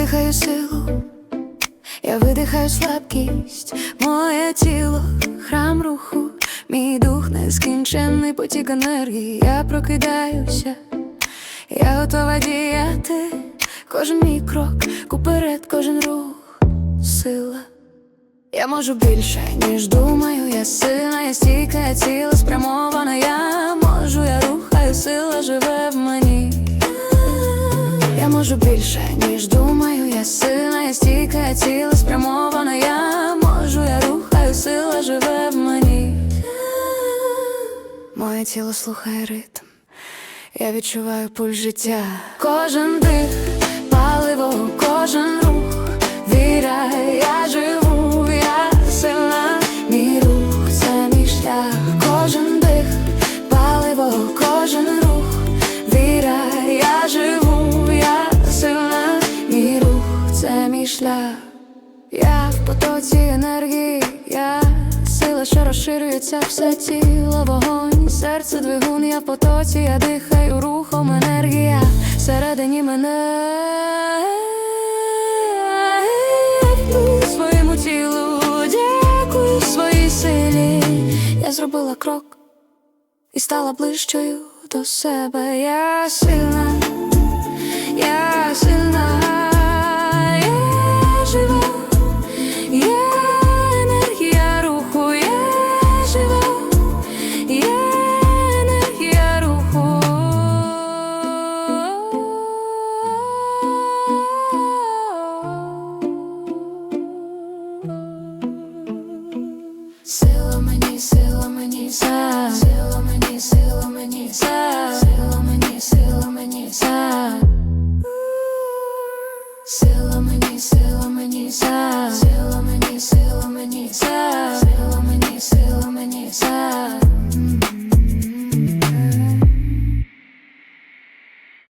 вдихаю силу, я видихаю слабкість, моє тіло, храм руху, мій дух нескінченний потік енергії. Я прокидаюся, я готова діяти. Кожен мій крок куперед, кожен рух, сила. Я можу більше, ніж думаю, я сильна, я стійка, я ціла спрямована я можу більше, ніж думаю, я сильна, я стійка, я ціла спрямована, я можу, я рухаю, сила живе в мені. Моє тіло слухає ритм, я відчуваю пульс життя. Кожен дих, паливо, кожен рух, віра, я мій шлях. Я в потоці енергії, я сила, що розширюється все тіло, вогонь, серце двигун, я в потоці, я дихаю рухом, енергія всередині мене. Своєму тілу, дякую своїй силі. Я зробила крок і стала ближчою до себе. Я сильна, Сила мені, сила мені, сила мені, сила мені, сила мені, сила мені. Сила мені, сила мені, сила